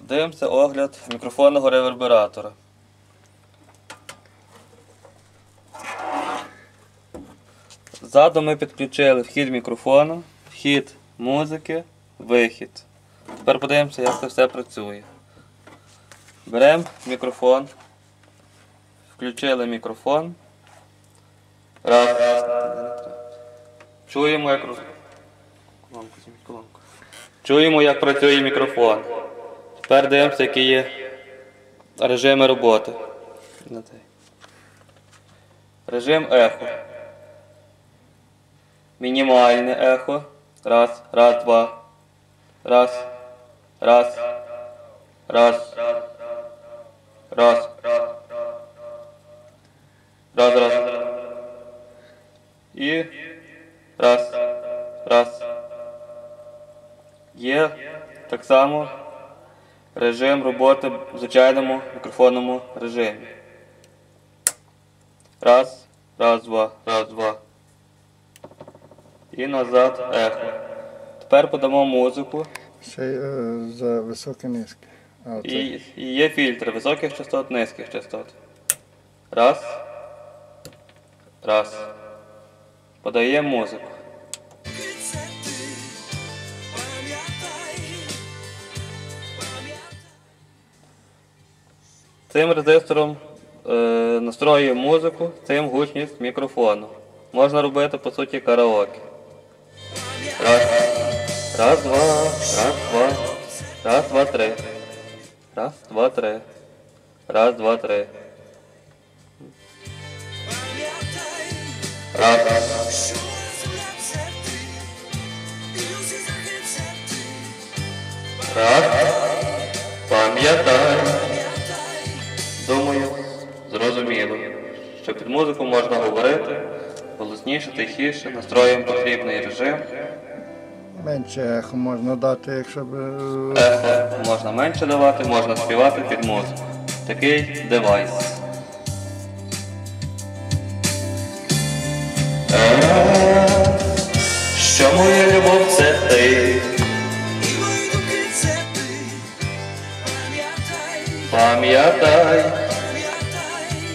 Дивимося огляд мікрофонного ревербератора. Ззаду ми підключили вхід мікрофону, вхід музики, вихід. Тепер подивимося, як це все працює. Беремо мікрофон, включили мікрофон. Раз. Чуємо, як. Чуємо, як працює мікрофон. Тепер дивимося, які є режими роботи. Режим ехо. Мінімальне ехо. Раз, раз, два. Раз. Раз. Раз. Раз. Раз, раз. І раз. Раз. Є так само режим роботи в звичайному мікрофонному режимі. Раз, раз, два, раз, два. І назад ехо. Тепер подамо музику. Й е, за високе низьке. А, оце. І, і є фільтри високих частот, низьких частот. Раз. Раз. Подаємо музику. Цим резистором е, настроюємо музику, цим гучність мікрофону. Можна робити по суті караоке. Раз, раз, два, раз, два, раз, два, три. Раз, два, три. Раз, два, три. Раз. Раз. Пам'ятай. Зрозуміло, що під музику можна говорити, голосніше, тихіше, настроїмо потрібний режим. Менше ехо можна дати, якщо б. е, Ехо можна менше давати, можна співати під музику. Такий девайс. Е, Що моя любов це ти, пам'ятай, пам'ятай.